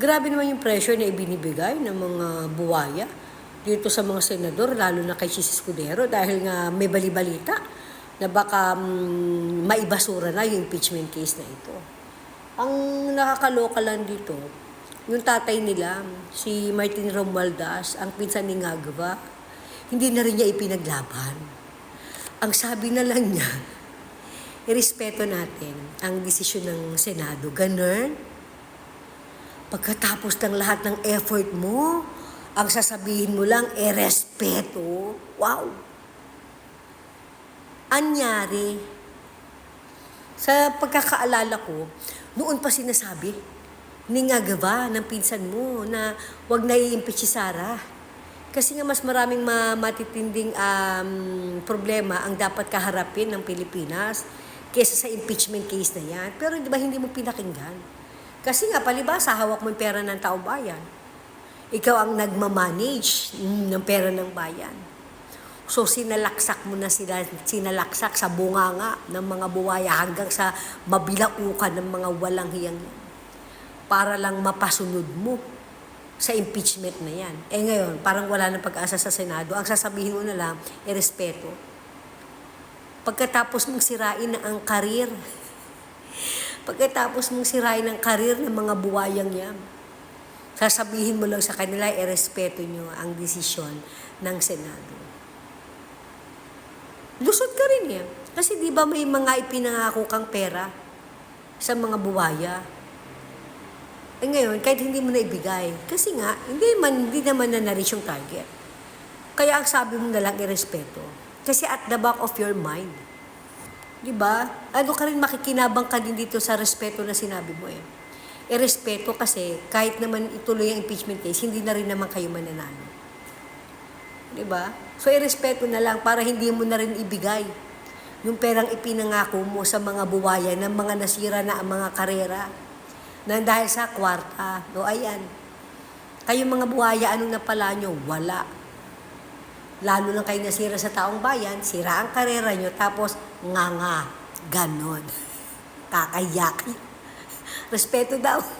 Grabe naman yung pressure na ibinibigay ng mga buwaya dito sa mga senador, lalo na kay Chis Escudero dahil nga may balibalita na baka mm, maibasura na yung impeachment case na ito. Ang nakakaloka lang dito, yung tatay nila, si Martin Romualdez, ang pinsan ni Ngagva, hindi na rin niya ipinaglaban. Ang sabi na lang niya, irespeto natin ang desisyon ng Senado. Ganun. Pagkatapos ng lahat ng effort mo, ang sasabihin mo lang, e respeto. Wow! Anyari, sa pagkakaalala ko, noon pa sinasabi ni Ngagava ng pinsan mo na wag na i-impeach si Sara. Kasi nga mas maraming ma- matitinding um, problema ang dapat kaharapin ng Pilipinas kesa sa impeachment case na yan. Pero di ba hindi mo pinakinggan? Kasi nga palibasa, hawak mo yung pera ng taong bayan. Ikaw ang nagmamanage ng pera ng bayan. So sinalaksak mo na sila, sinalaksak sa bunganga ng mga buwaya hanggang sa mabilaukan ng mga walang hiyang yan. Para lang mapasunod mo sa impeachment na yan. Eh ngayon, parang wala nang pag-asa sa Senado. Ang sasabihin mo na lang, e respeto. Pagkatapos mong sirain ang karir, pagkatapos mong sirain ang karir ng mga buwayang yan, sasabihin mo lang sa kanila, e respeto nyo ang desisyon ng Senado. Lusot ka rin yan. Kasi di ba may mga ipinangako kang pera sa mga buwaya? Eh ngayon, kahit hindi mo na ibigay, kasi nga, hindi, man, hindi naman na na-reach yung target. Kaya ang sabi mo na lang, irespeto. Kasi at the back of your mind. Di ba? Ano ka rin makikinabang ka din dito sa respeto na sinabi mo eh. Irespeto kasi kahit naman ituloy ang impeachment case, hindi na rin naman kayo mananalo. Di ba? So, irespeto na lang para hindi mo na rin ibigay yung perang ipinangako mo sa mga buwaya ng mga nasira na ang mga karera na dahil sa kwarta. No, ayan. Kayo mga buhaya, anong napala nyo? Wala. Lalo lang kayo nasira sa taong bayan, sira ang karera nyo, tapos nga nga, ganon. Kakayaki. Respeto daw.